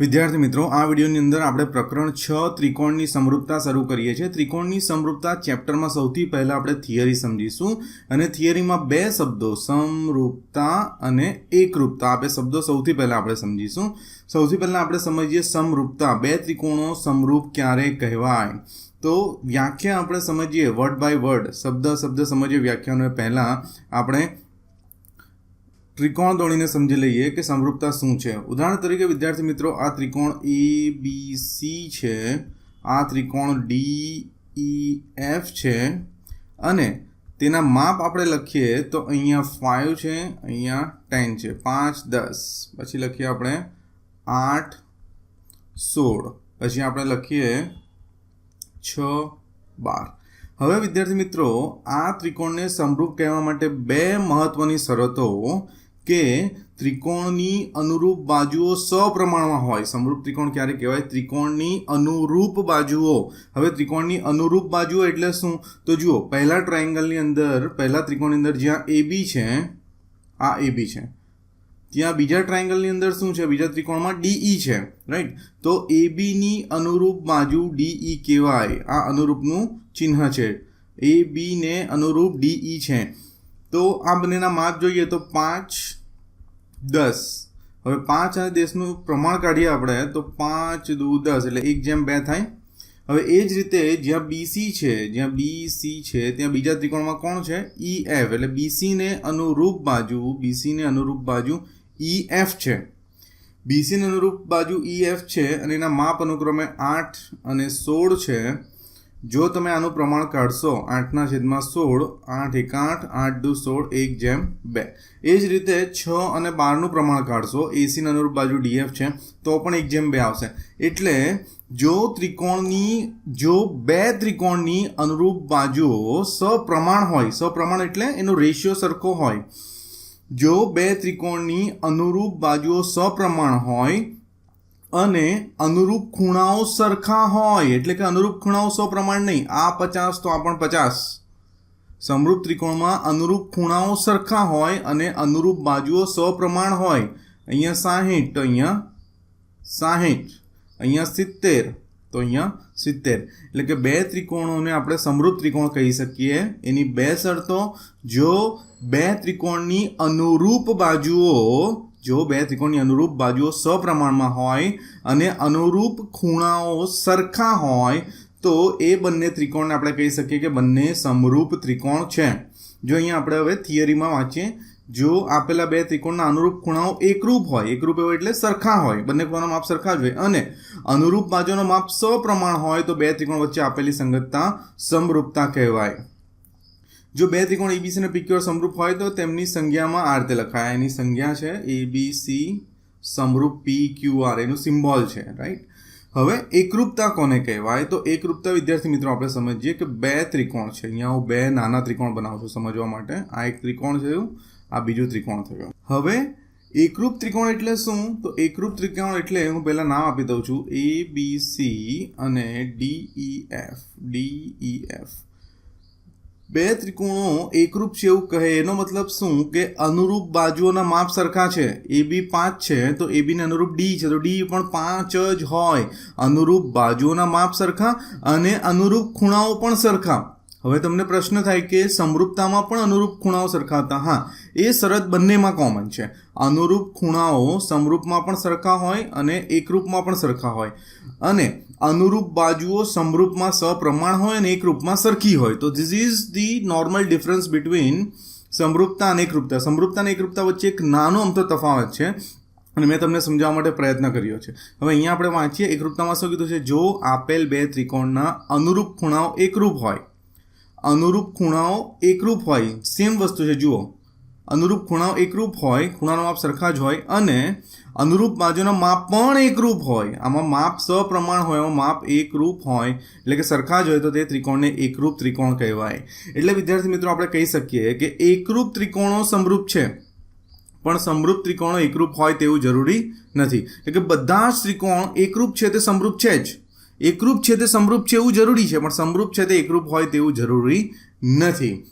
વિદ્યાર્થી મિત્રો, આ વિડીયોની અંદર આપણે પ્રકરણ છ, ત્રિકોણની સમરૂપતા શરૂ કરીએ છીએ. ત્રિકોણની સમરૂપતા ચેપ્ટરમાં સૌથી પહેલાં આપણે થિયરી સમજીશું અને થિયરીમાં બે શબ્દો, સમરૂપતા અને એકરૂપતા, આ બે શબ્દો સૌથી પહેલાં આપણે સમજીશું. સૌથી પહેલાં આપણે સમજીએ સમરૂપતા, બે ત્રિકોણો સમરૂપ ક્યારે કહેવાય? તો વ્યાખ્યા આપણે સમજીએ, વર્ડ બાય વર્ડ. શબ્દ શબ્દ સમજીએ વ્યાખ્યાનો પહેલાં આપણે ત્રિકોણ દોડીને સમજી લઈએ કે સમરૂપતા શું છે. ઉદાહરણ તરીકે, વિદ્યાર્થી મિત્રો, આ ત્રિકોણ એ બી સી છે. આ ત્રિકોણ ડી ઈ એફ છે. અને તેના માપ આપણે લખીએ તો અહીંયા ફાઇવ છે, અહીંયા ટેન છે. પાંચ, દસ. પછી લખીએ આપણે આઠ, સોળ. પછી આપણે લખીએ છ, બાર. હવે વિદ્યાર્થી મિત્રો, આ ત્રિકોણને સમરૂપ કહેવા માટે બે મહત્વની શરતો કે ત્રિકોણની અનુરૂપ બાજુઓ સપ્રમાણમાં હોય. સમરૂપ ત્રિકોણ ક્યારે કહેવાય? ત્રિકોણની અનુરૂપ બાજુઓ. હવે ત્રિકોણની અનુરૂપ બાજુઓ એટલે શું? તો જુઓ, પહેલા ટ્રાયેંગલની અંદર, પહેલા ત્રિકોણની અંદર જ્યાં એ બી છે, આ એ બી છે. ત્યાં બીજા ટ્રાયેંગલની અંદર શું છે? બીજા ત્રિકોણમાં ડીઈ છે રાઈટ તો એ બીની અનુરૂપ બાજુ ડીઈ કહેવાય. આ અનુરૂપનું ચિહ્ન છે. એ બીને અનુરૂપ ડીઈ છે. તો આ બંનેના માપ જોઈએ તો પાંચ દસ. હવે પાંચ અને દસનું પ્રમાણ કાઢીએ આપણે, તો પાંચ દુ દસ, એટલે એક જેમ બે થાય. હવે એ જ રીતે જ્યાં બીસી છે, જ્યાં બીસી છે, ત્યાં બીજા ત્રિકોણમાં કોણ છે? ઈ એફ એટલે બીસીને અનુરૂપ બાજુ બીસીને અનુરૂપ બાજુ ઈ એફ છે. બીસીને અનુરૂપ બાજુ ઈ એફ છે અને એના માપ અનુક્રમે આઠ અને સોળ છે. જો તમે આનું પ્રમાણ કાઢશો આઠના છેદમાં સોળ, આઠ એક આઠ આઠ દુ સોળ, એક જેમ બે. એ જ રીતે છ અને બારનું પ્રમાણ કાઢશો એસીના અનુરૂપ બાજુ ડીએફ છે, તો પણ એક જેમ બે આવશે. એટલે જો ત્રિકોણની, જો બે ત્રિકોણની અનુરૂપ બાજુઓ સપ્રમાણ હોય, સપ્રમાણ એટલે એનો રેશિયો સરખો હોય. જો બે ત્રિકોણની અનુરૂપ બાજુઓ સપ્રમાણ હોય અને અનુરૂપ ખૂણાઓ સરખા હોય, એટલે કે અનુરૂપ ખૂણાઓ સો પ્રમાણ નહીં. આ પચાસ તો આ પણ પચાસ. સમરૂપ ત્રિકોણમાં અનુરૂપ ખૂણાઓ સરખા હોય અને અનુરૂપ બાજુઓ સો પ્રમાણ હોય. અહીંયા સાહીઠ, તો અહીંયા સાહીઠ. અહીંયા સિત્તેર, તો અહીંયા સિત્તેર. એટલે કે બે ત્રિકોણોને આપણે સમૃદ્ધ ત્રિકોણ કહી શકીએ. એની બે શરતો, જો બે ત્રિકોણની અનુરૂપ બાજુઓ જો બે ત્રિકોણની અનુરૂપ બાજુઓ સપ્રમાણમાં હોય અને અનુરૂપ ખૂણાઓ સરખા હોય, તો એ બંને ત્રિકોણને આપણે કહી શકીએ કે બંને સમરૂપ ત્રિકોણ છે. જો અહીંયા આપણે હવે થિયરીમાં વાંચીએ, જો આપેલા બે ત્રિકોણના અનુરૂપ ખૂણાઓ એકરૂપ હોય, એકરૂપ એવો એટલે સરખા હોય, બંને ખૂણાનો માપ સરખા જ હોય, અને અનુરૂપ બાજુનો માપ સપ્રમાણ હોય, તો બે ત્રિકોણ વચ્ચે આપેલી સંગતતા સમરૂપતા કહેવાય. જો બે ત્રિકોણ એબીસીને પીક્યુઆર સમરૂપ હોય તો તેમની સંજ્ઞામાં આ રીતે લખાય. એની સંજ્ઞા છે એબીસી સમરૂપ પી ક્યુ આર એનું સિમ્બોલ છે રાઈટ હવે એકરૂપતા કોને કહેવાય? તો એકરૂપતા વિદ્યાર્થી મિત્રો આપણે સમજીએ કે બે ત્રિકોણ છે. અહીંયા હું બે નાના ત્રિકોણ બનાવું છું સમજવા માટે. આ એક ત્રિકોણ થયું આ બીજું ત્રિકોણ થયું. હવે એકરૂપ ત્રિકોણ એટલે શું? તો એકરૂપ ત્રિકોણ એટલે હું પહેલાં નામ આપી દઉં છું એ બી સી અને D E F D E F બે ત્રિકોણો એકરૂપ છે એવું કહે. એનો મતલબ શું? કે અનુરૂપ બાજુઓના માપ સરખા છે. એ બી પાંચ છે, તો એ બીને અનુરૂપ ડી છે. તો ડી પણ પાંચ જ હોય. અનુરૂપ બાજુઓના માપ સરખા અને અનુરૂપ ખૂણાઓ પણ સરખા. હવે તમને પ્રશ્ન થાય કે સમરૂપતામાં પણ અનુરૂપ ખૂણાઓ સરખા હતા? હા. એ શરત બંનેમાં કોમન છે. અનુરૂપ ખૂણાઓ સમરૂપમાં પણ સરખા હોય અને એકરૂપમાં પણ સરખા હોય. અને અનુરૂપ બાજુઓ સમરૂપમાં સપ્રમાણ હોય અને એકરૂપમાં સરખી હોય. તો this is the normal difference between સમરૂપતા અને એકરૂપતા સમરૂપતા અને એકરૂપતા વચ્ચે એક નાનો અમથો તફાવત છે અને મેં તમને સમજાવવા માટે પ્રયત્ન કર્યો છે. હવે અહીંયા આપણે વાંચીએ એકરૂપતામાં શું કીધું છે? જો આપેલ બે ત્રિકોણના અનુરૂપ ખૂણાઓ એકરૂપ હોય. અનુરૂપ ખૂણાઓ એકરૂપ હોય. સેમ વસ્તુ છે, જુઓ. અનુરૂપ ખૂણાઓ એકરૂપ હોય, ખૂણાનો માપ સરખા જ હોય અને અનુરૂપ બાજુના માપ પણ એકરૂપ હોય. આમાં માપ સપ્રમાણ હોય એમાં માપ એકરૂપ હોય, એટલે કે સરખા જ હોય તો તે ત્રિકોણને એકરૂપ ત્રિકોણ કહેવાય. એટલે વિદ્યાર્થી મિત્રો આપણે કહી શકીએ કે એકરૂપ ત્રિકોણો સમરૂપ છે. પણ સમરૂપ ત્રિકોણો એકરૂપ હોય તેવું જરૂરી નથી. એટલે કે બધા જ ત્રિકોણ એકરૂપ છે તે સમરૂપ છે જ. એકરૂપ છે તે સમરૂપ છે એવું જરૂરી છે, પણ સમરૂપ છે તે એકરૂપ હોય તેવું જરૂરી નથી.